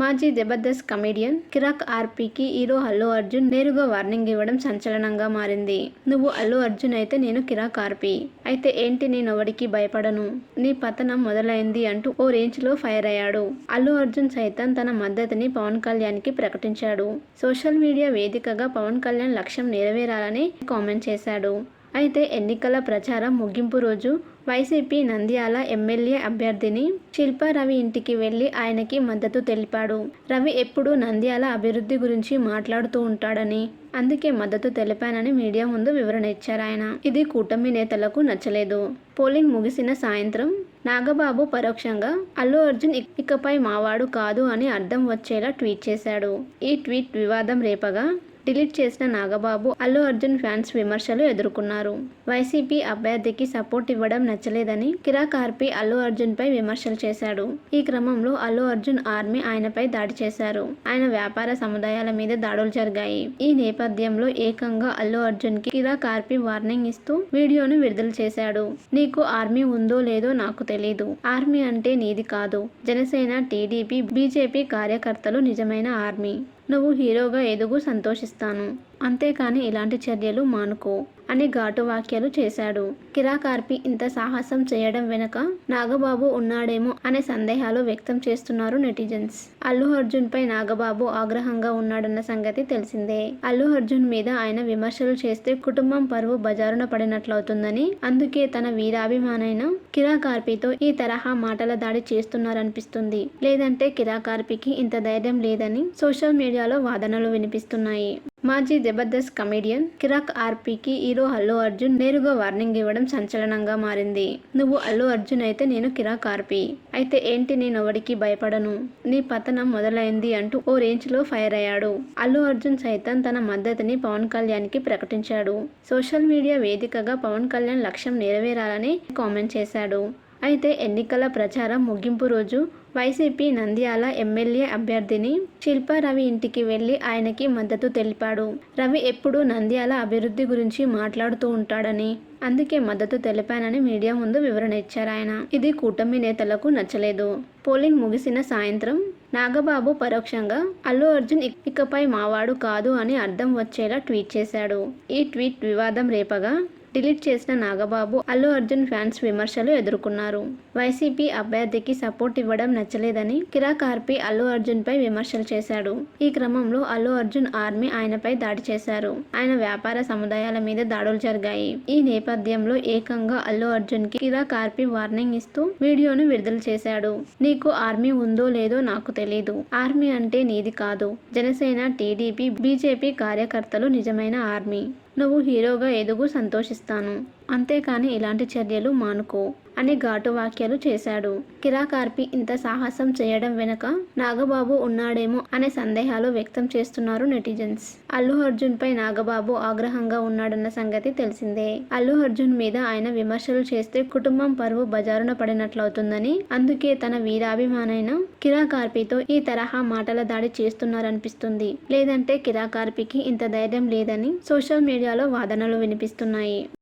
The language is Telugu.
మాజీ జబర్దస్త్ కమెడియన్ కిరాక్ ఆర్పీకి హీరో అల్లు అర్జున్ నేరుగా వార్నింగ్ ఇవ్వడం సంచలనంగా మారింది. నువ్వు అల్లు అర్జున్ అయితే నేను కిరాక్ ఆర్పీ. అయితే ఏంటి నేను ఎవరికి భయపడను? నీ పతనం మొదలైంది అంటూ ఓ రేంజ్లో ఫైర్ అయ్యాడు. అల్లు అర్జున్ సైతం తన మద్దతుని పవన్ కళ్యాణ్కి ప్రకటించాడు. సోషల్ మీడియా వేదికగా పవన్ కళ్యాణ్ లక్ష్యం నెరవేరాలని కామెంట్ చేశాడు. అయితే ఎన్నికల ప్రచారం ముగింపు రోజు వైసీపీ నంద్యాల ఎమ్మెల్యే అభ్యర్థిని శిల్పా రవి ఇంటికి వెళ్ళి ఆయనకి మద్దతు తెలిపాడు. రవి ఎప్పుడూ నంద్యాల అభివృద్ధి గురించి మాట్లాడుతూ ఉంటాడని అందుకే మద్దతు తెలిపానని మీడియా ముందు వివరణ ఇచ్చారు ఆయన. ఇది కూటమి నేతలకు నచ్చలేదు. పోలింగ్ ముగిసిన సాయంత్రం నాగబాబు పరోక్షంగా అల్లు అర్జున్ ఇకపై మావాడు కాదు అని అర్థం వచ్చేలా ట్వీట్ చేశాడు. ఈ ట్వీట్ వివాదం రేపగా డిలీట్ చేసిన నాగబాబు అల్లు అర్జున్ ఫ్యాన్స్ విమర్శలు ఎదుర్కొన్నారు. వైసీపీ అభ్యర్థికి సపోర్ట్ ఇవ్వడం నచ్చలేదని కిరాక్ ఆర్పీ అల్లు అర్జున్ పై విమర్శలు చేశాడు. ఈ క్రమంలో అల్లు అర్జున్ ఆర్మీ ఆయనపై దాడి చేశారు. ఆయన వ్యాపార సముదాయాల మీద దాడులు జరిగాయి. ఈ నేపథ్యంలో ఏకంగా అల్లు అర్జున్కి కిరాక్ ఆర్పీ వార్నింగ్ ఇస్తూ వీడియోను విడుదల చేశాడు. నీకు ఆర్మీ ఉందో లేదో నాకు తెలీదు. ఆర్మీ అంటే నీది కాదు. జనసేన టీడీపీ బీజేపీ కార్యకర్తలు నిజమైన ఆర్మీ. నువ్వు హీరోగా ఎదుగు సంతోషిస్తాను. అంతేకాని ఇలాంటి చర్యలు మానుకో అని ఘాటు వ్యాఖ్యలు చేశాడు. కిరాకార్పి ఇంత సాహసం చేయడం వెనుక నాగబాబు ఉన్నాడేమో అనే సందేహాలు వ్యక్తం చేస్తున్నారు నెటిజన్స్. అల్లు అర్జున్ పై నాగబాబు ఆగ్రహంగా ఉన్నాడన్న సంగతి తెలిసిందే. అల్లు అర్జున్ మీద ఆయన విమర్శలు చేస్తే కుటుంబం పరువు బజారున పడినట్లవుతుందని అందుకే తన వీరాభిమానైన కిరాకార్పితో ఈ తరహా మాటల దాడి చేస్తున్నారనిపిస్తుంది. లేదంటే కిరాకార్పికి ఇంత ధైర్యం లేదని సోషల్ మీడియాలో వాదనలు వినిపిస్తున్నాయి. మాజీ జబర్దస్త్ కమెడియన్ కిరాక్ ఆర్పీకి హీరో అల్లు అర్జున్ నేరుగా వార్నింగ్ ఇవ్వడం సంచలనంగా మారింది. నువ్వు అల్లు అర్జున్ అయితే నేను కిరాక్ ఆర్పీ. అయితే ఏంటి నేను ఎవరికి భయపడను? నీ పతనం మొదలైంది అంటూ ఓ రేంజ్లో ఫైర్ అయ్యాడు. అల్లు అర్జున్ సైతం తన మద్దతుని పవన్ కళ్యాణ్కి ప్రకటించాడు. సోషల్ మీడియా వేదికగా పవన్ కళ్యాణ్ లక్ష్యం నెరవేరాలని కామెంట్ చేశాడు. అయితే ఎన్నికల ప్రచారం ముగింపు రోజు వైసీపీ నంద్యాల ఎమ్మెల్యే అభ్యర్థిని శిల్పా రవి ఇంటికి వెళ్ళి ఆయనకి మద్దతు తెలిపాడు. రవి ఎప్పుడూ నంద్యాల అభివృద్ధి గురించి మాట్లాడుతూ ఉంటాడని అందుకే మద్దతు తెలిపానని మీడియా ముందు వివరణ ఇచ్చారు ఆయన. ఇది కూటమి నేతలకు నచ్చలేదు. పోలింగ్ ముగిసిన సాయంత్రం నాగబాబు పరోక్షంగా అల్లు అర్జున్ ఇకపై మావాడు కాదు అని అర్థం వచ్చేలా ట్వీట్ చేశాడు. ఈ ట్వీట్ వివాదం రేపగా డిలీట్ చేసిన నాగబాబు అల్లు అర్జున్ ఫ్యాన్స్ విమర్శలు ఎదుర్కొన్నారు. వైసీపీ అభ్యర్థికి సపోర్ట్ ఇవ్వడం నచ్చలేదని కిరాక్ ఆర్పీ అల్లు అర్జున్ పై విమర్శలు చేశాడు. ఈ క్రమంలో అల్లు అర్జున్ ఆర్మీ ఆయనపై దాడి చేశారు. ఆయన వ్యాపార సముదాయాల మీద దాడులు జరిగాయి. ఈ నేపథ్యంలో ఏకంగా అల్లు అర్జున్కి కిరాక్ ఆర్పీ వార్నింగ్ ఇస్తూ వీడియోను విడుదల చేశాడు. నీకు ఆర్మీ ఉందో లేదో నాకు తెలీదు. ఆర్మీ అంటే నీది కాదు. జనసేన టీడీపీ బీజేపీ కార్యకర్తలు నిజమైన ఆర్మీ. నువ్వు హీరోగా ఎదుగు సంతోషిస్తాను. అంతేకాని ఇలాంటి చర్యలు మానుకో అని ఘాటు వ్యాఖ్యలు చేశాడు. కిరాకార్పి ఇంత సాహసం చేయడం వెనుక నాగబాబు ఉన్నాడేమో అనే సందేహాలు వ్యక్తం చేస్తున్నారు నెటిజన్స్. అల్లు అర్జున్ పై నాగబాబు ఆగ్రహంగా ఉన్నాడన్న సంగతి తెలిసిందే. అల్లు అర్జున్ మీద ఆయన విమర్శలు చేస్తే కుటుంబం పరువు బజారున పడినట్లవుతుందని అందుకే తన వీరాభిమానైన కిరాకార్పితో ఈ తరహా మాటల దాడి చేస్తున్నారనిపిస్తుంది. లేదంటే కిరాకార్పికి ఇంత ధైర్యం లేదని సోషల్ మీడియాలో వాదనలు వినిపిస్తున్నాయి.